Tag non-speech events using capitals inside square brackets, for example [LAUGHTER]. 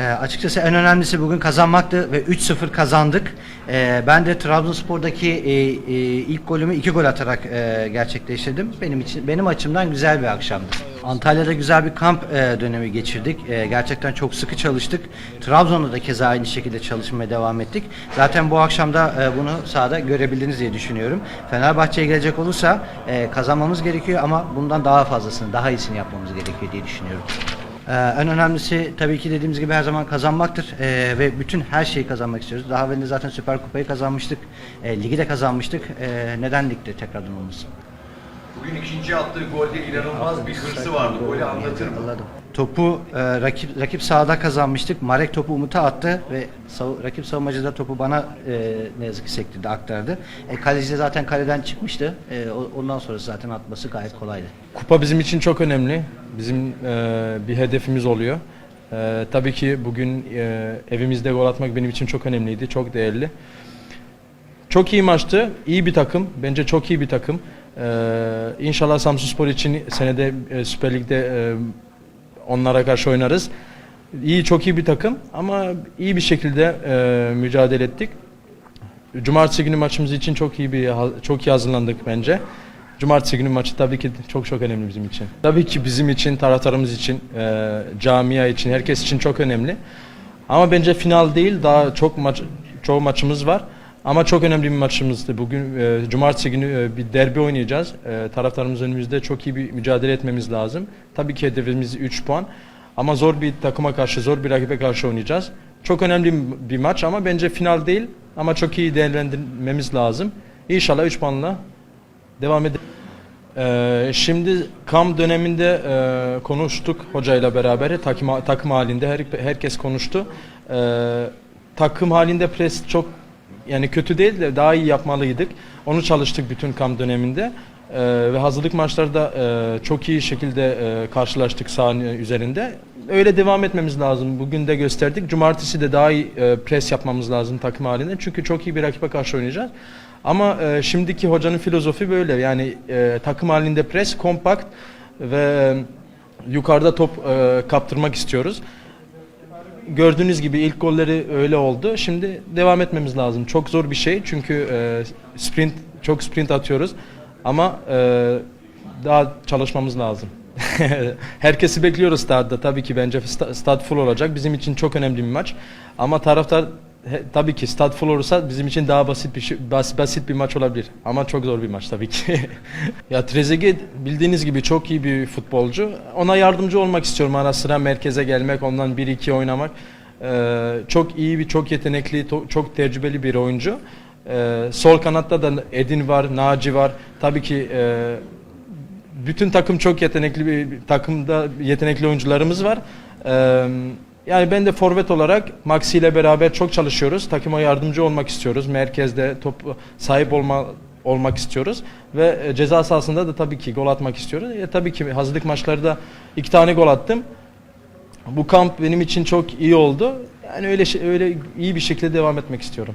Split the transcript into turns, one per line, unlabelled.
Ee, açıkçası en önemlisi bugün kazanmaktı ve 3-0 kazandık. Ee, ben de Trabzonspor'daki e, e, ilk golümü iki gol atarak e, gerçekleştirdim. Benim için benim açımdan güzel bir akşamdı. Antalya'da güzel bir kamp e, dönemi geçirdik. E, gerçekten çok sıkı çalıştık. Trabzon'da da keza aynı şekilde çalışmaya devam ettik. Zaten bu akşam da e, bunu sahada görebildiniz diye düşünüyorum. Fenerbahçe'ye gelecek olursa e, kazanmamız gerekiyor ama bundan daha fazlasını, daha iyisini yapmamız gerekiyor diye düşünüyorum. Ee, en önemlisi tabii ki dediğimiz gibi her zaman kazanmaktır Ee, ve bütün her şeyi kazanmak istiyoruz. Daha evvel de zaten Süper Kupayı kazanmıştık, e, ligi de kazanmıştık. Ee, neden ligde tekrardan olmasın?
Bugün ikinci attığı golde inanılmaz bir hırsı vardı. Golü anlatır mı?
Anladım. Topu e, rakip rakip sahada kazanmıştık. Marek topu Umut'a attı ve sav- rakip savunmacı da topu bana e, ne yazık ki sektirdi, aktardı. E, kaleci de zaten kaleden çıkmıştı. E, o- ondan sonrası zaten atması gayet kolaydı.
Kupa bizim için çok önemli. Bizim e, bir hedefimiz oluyor. E, tabii ki bugün e, evimizde gol atmak benim için çok önemliydi, çok değerli. Çok iyi maçtı, iyi bir takım. Bence çok iyi bir takım. E, inşallah Samsunspor için senede e, Süper Lig'de e, onlara karşı oynarız. İyi, çok iyi bir takım ama iyi bir şekilde e, mücadele ettik. Cumartesi günü maçımız için çok iyi bir çok iyi hazırlandık bence. Cumartesi günü maçı tabii ki çok çok önemli bizim için. Tabii ki bizim için, taraftarımız için, e, camia için, herkes için çok önemli. Ama bence final değil, daha çok maç, çoğu maçımız var. Ama çok önemli bir maçımızdı. Bugün e, cumartesi günü e, bir derbi oynayacağız. E, taraftarımız önümüzde çok iyi bir mücadele etmemiz lazım. Tabii ki hedefimiz 3 puan. Ama zor bir takıma karşı, zor bir rakibe karşı oynayacağız. Çok önemli bir maç ama bence final değil. Ama çok iyi değerlendirmemiz lazım. İnşallah 3 puanla devam edelim. Ee, şimdi kam döneminde e, konuştuk hocayla beraber takım takım halinde her, herkes konuştu. Ee, takım halinde pres çok yani kötü değil de daha iyi yapmalıydık. Onu çalıştık bütün kam döneminde. Ee, ve hazırlık maçlarda e, çok iyi şekilde e, karşılaştık sahanın üzerinde. Öyle devam etmemiz lazım. Bugün de gösterdik. Cumartesi de daha iyi e, pres yapmamız lazım takım halinde. Çünkü çok iyi bir rakibe karşı oynayacağız. Ama e, şimdiki hocanın filozofi böyle. Yani e, takım halinde pres, kompakt ve yukarıda top e, kaptırmak istiyoruz. Gördüğünüz gibi ilk golleri öyle oldu. Şimdi devam etmemiz lazım. Çok zor bir şey çünkü e, sprint çok sprint atıyoruz. Ama e, daha çalışmamız lazım. [LAUGHS] Herkesi bekliyoruz stadda. Tabii ki bence sta- stad full olacak. Bizim için çok önemli bir maç. Ama taraftar he- tabii ki stad full olursa bizim için daha basit bir şey, bas- basit bir maç olabilir. Ama çok zor bir maç tabii ki. [LAUGHS] ya Trezeguet bildiğiniz gibi çok iyi bir futbolcu. Ona yardımcı olmak istiyorum ara sıra merkeze gelmek, ondan 1-2 oynamak. Ee, çok iyi bir, çok yetenekli, çok tecrübeli bir oyuncu. Ee, sol kanatta da Edin var, Naci var. Tabii ki e, bütün takım çok yetenekli bir takımda yetenekli oyuncularımız var. Ee, yani ben de forvet olarak Maxi ile beraber çok çalışıyoruz. Takıma yardımcı olmak istiyoruz. Merkezde top sahip olma olmak istiyoruz ve e, ceza sahasında da tabii ki gol atmak istiyoruz. E, tabii ki hazırlık maçlarda iki tane gol attım. Bu kamp benim için çok iyi oldu. Yani öyle öyle iyi bir şekilde devam etmek istiyorum.